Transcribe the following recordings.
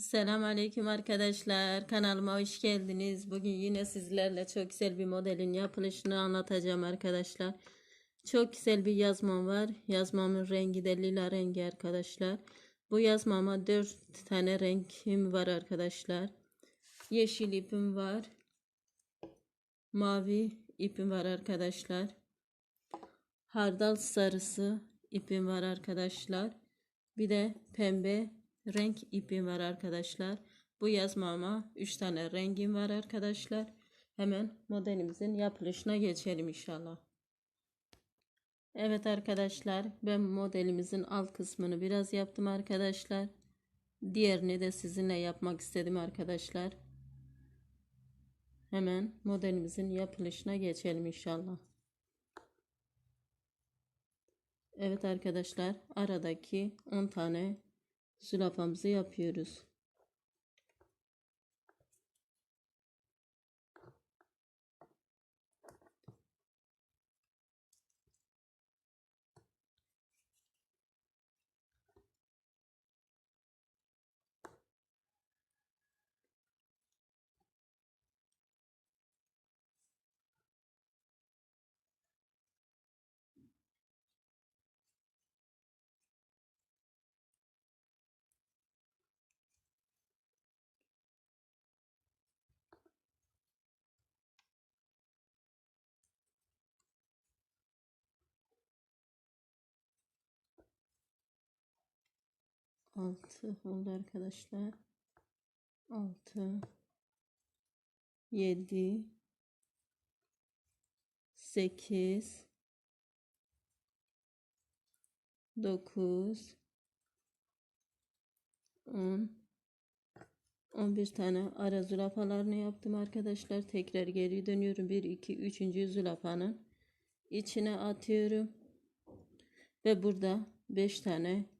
Selam aleyküm arkadaşlar. Kanalıma hoş geldiniz. Bugün yine sizlerle çok güzel bir modelin yapılışını anlatacağım arkadaşlar. Çok güzel bir yazmam var. Yazmamın rengi de lila rengi arkadaşlar. Bu yazmama 4 tane renkim var arkadaşlar. Yeşil ipim var. Mavi ipim var arkadaşlar. Hardal sarısı ipim var arkadaşlar. Bir de pembe renk ipim var arkadaşlar. Bu yazmama 3 tane rengim var arkadaşlar. Hemen modelimizin yapılışına geçelim inşallah. Evet arkadaşlar ben modelimizin alt kısmını biraz yaptım arkadaşlar. Diğerini de sizinle yapmak istedim arkadaşlar. Hemen modelimizin yapılışına geçelim inşallah. Evet arkadaşlar aradaki 10 tane zülafamızı yapıyoruz. Altı oldu arkadaşlar. Altı. Yedi. Sekiz. Dokuz. On. 11 tane ara zürafalarını yaptım arkadaşlar. Tekrar geri dönüyorum. 1, 2, 3. zürafanın içine atıyorum. Ve burada 5 tane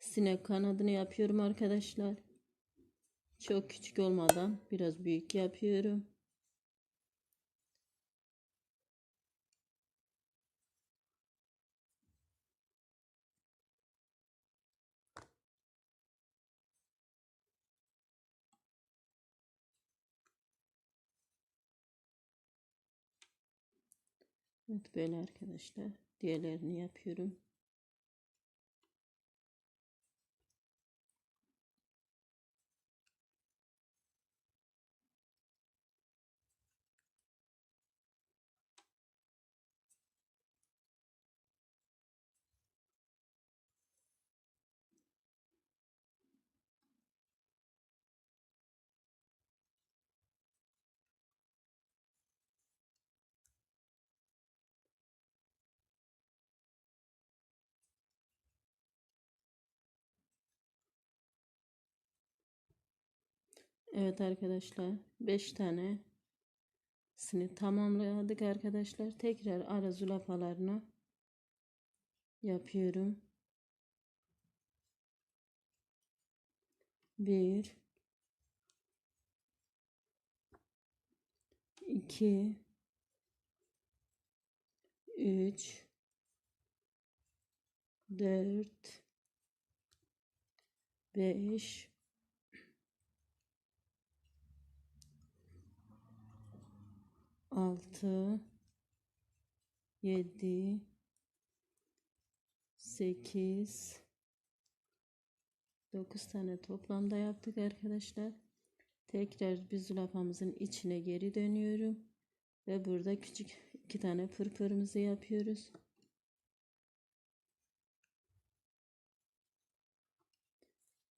sinek kanadını yapıyorum arkadaşlar. Çok küçük olmadan biraz büyük yapıyorum. Evet böyle arkadaşlar. Diğerlerini yapıyorum. Evet arkadaşlar 5 tane sini tamamladık arkadaşlar. Tekrar ara zülafalarını yapıyorum. 1 2 3 4 5 6 7 8 9 tane toplamda yaptık arkadaşlar. Tekrar bir zülafamızın içine geri dönüyorum. Ve burada küçük iki tane pırpırımızı yapıyoruz.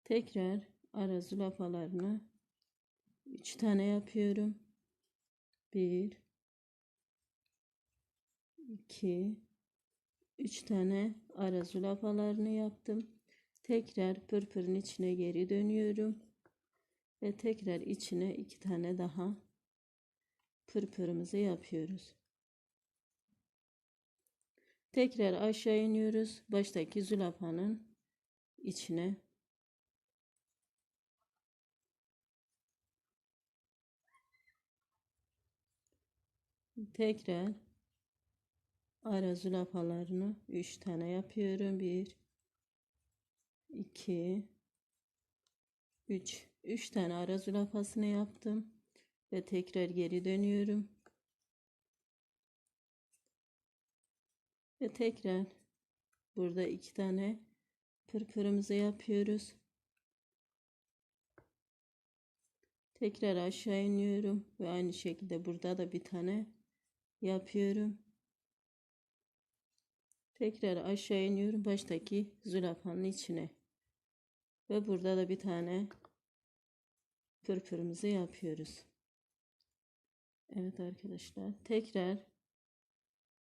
Tekrar ara zülafalarını 3 tane yapıyorum. 1 2 3 tane ara zülafalarını yaptım. Tekrar pırpırın içine geri dönüyorum. Ve tekrar içine iki tane daha pırpırımızı yapıyoruz. Tekrar aşağı iniyoruz. Baştaki zülafanın içine tekrar ara zülafalarını 3 tane yapıyorum. 1 2 3 3 tane ara zürafasını yaptım ve tekrar geri dönüyorum. Ve tekrar burada iki tane pırpırımızı yapıyoruz. Tekrar aşağı iniyorum ve aynı şekilde burada da bir tane yapıyorum. Tekrar aşağı iniyorum baştaki zürafanın içine. Ve burada da bir tane pırpırımızı yapıyoruz. Evet arkadaşlar tekrar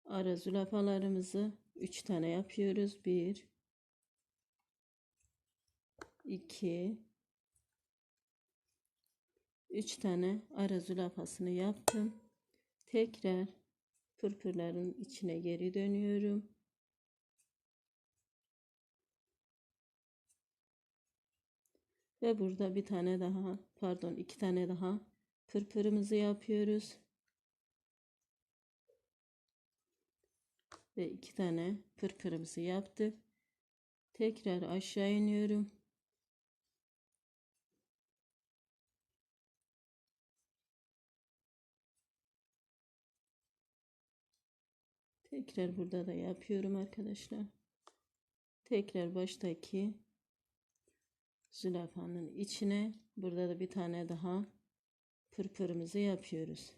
ara zürafalarımızı 3 tane yapıyoruz. 1 2 3 tane ara zülafasını yaptım. Tekrar pırpırların içine geri dönüyorum. Ve burada bir tane daha pardon iki tane daha pırpırımızı yapıyoruz. Ve iki tane pırpırımızı yaptık. Tekrar aşağı iniyorum. Tekrar burada da yapıyorum arkadaşlar. Tekrar baştaki zürafanın içine burada da bir tane daha pırpırımızı yapıyoruz.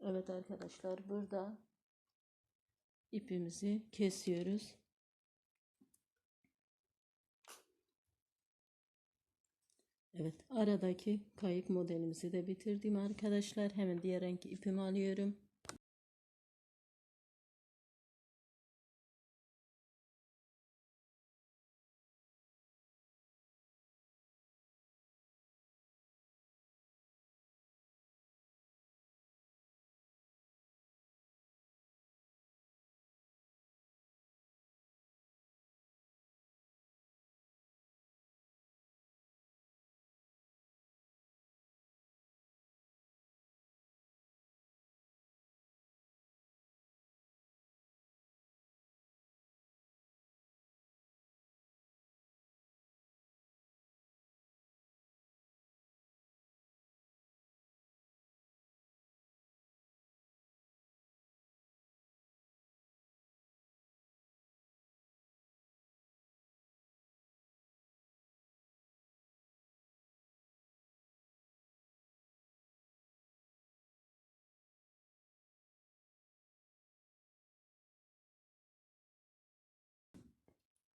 Evet arkadaşlar burada ipimizi kesiyoruz. Evet aradaki kayık modelimizi de bitirdim arkadaşlar. Hemen diğer renk ipimi alıyorum.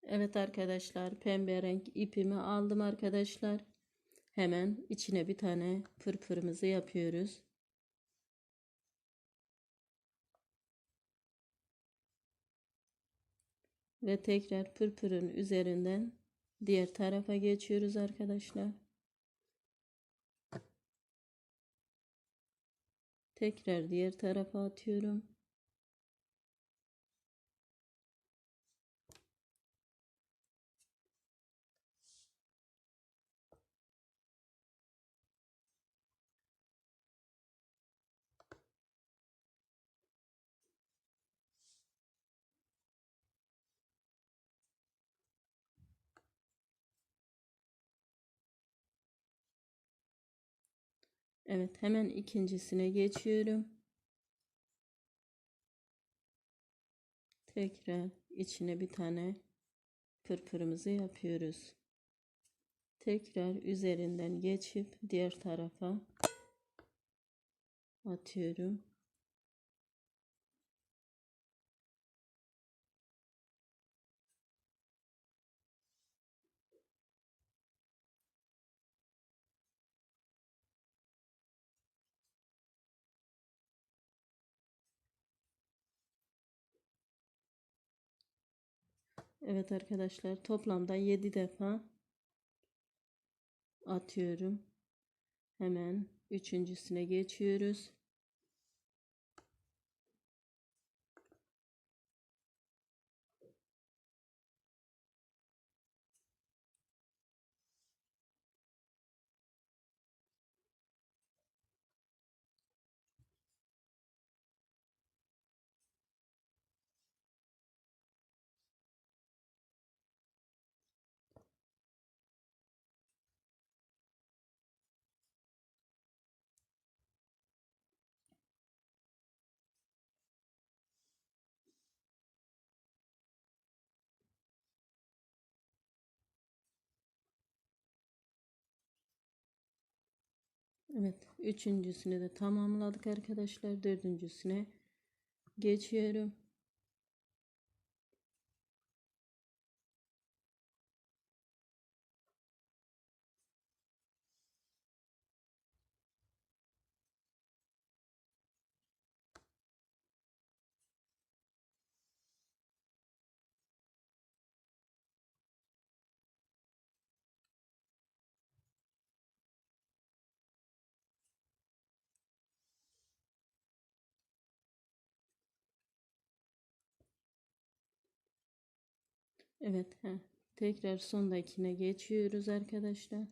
Evet arkadaşlar pembe renk ipimi aldım arkadaşlar. Hemen içine bir tane pırpırımızı yapıyoruz. Ve tekrar pırpırın üzerinden diğer tarafa geçiyoruz arkadaşlar. Tekrar diğer tarafa atıyorum. Evet hemen ikincisine geçiyorum. Tekrar içine bir tane pırpırımızı yapıyoruz. Tekrar üzerinden geçip diğer tarafa atıyorum. Evet arkadaşlar toplamda 7 defa atıyorum. Hemen üçüncüsüne geçiyoruz. Evet, üçüncüsünü de tamamladık arkadaşlar. Dördüncüsüne geçiyorum. Evet, heh. tekrar sondakine geçiyoruz arkadaşlar.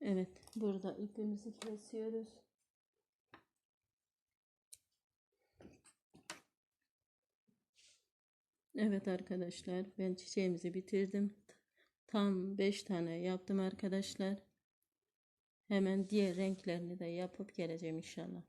Evet, burada ipimizi kesiyoruz. Evet arkadaşlar, ben çiçeğimizi bitirdim. Tam 5 tane yaptım arkadaşlar. Hemen diğer renklerini de yapıp geleceğim inşallah.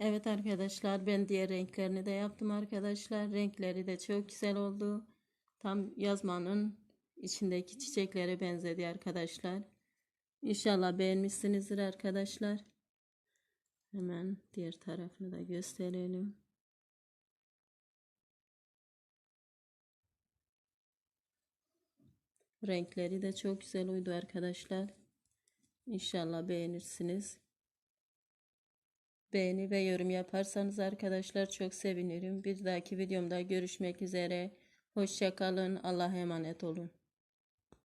Evet arkadaşlar ben diğer renklerini de yaptım arkadaşlar. Renkleri de çok güzel oldu. Tam yazmanın içindeki çiçeklere benzedi arkadaşlar. İnşallah beğenmişsinizdir arkadaşlar. Hemen diğer tarafını da gösterelim. Renkleri de çok güzel uydu arkadaşlar. İnşallah beğenirsiniz. Beğeni ve yorum yaparsanız arkadaşlar çok sevinirim. Bir dahaki videomda görüşmek üzere. Hoşçakalın. Allah'a emanet olun.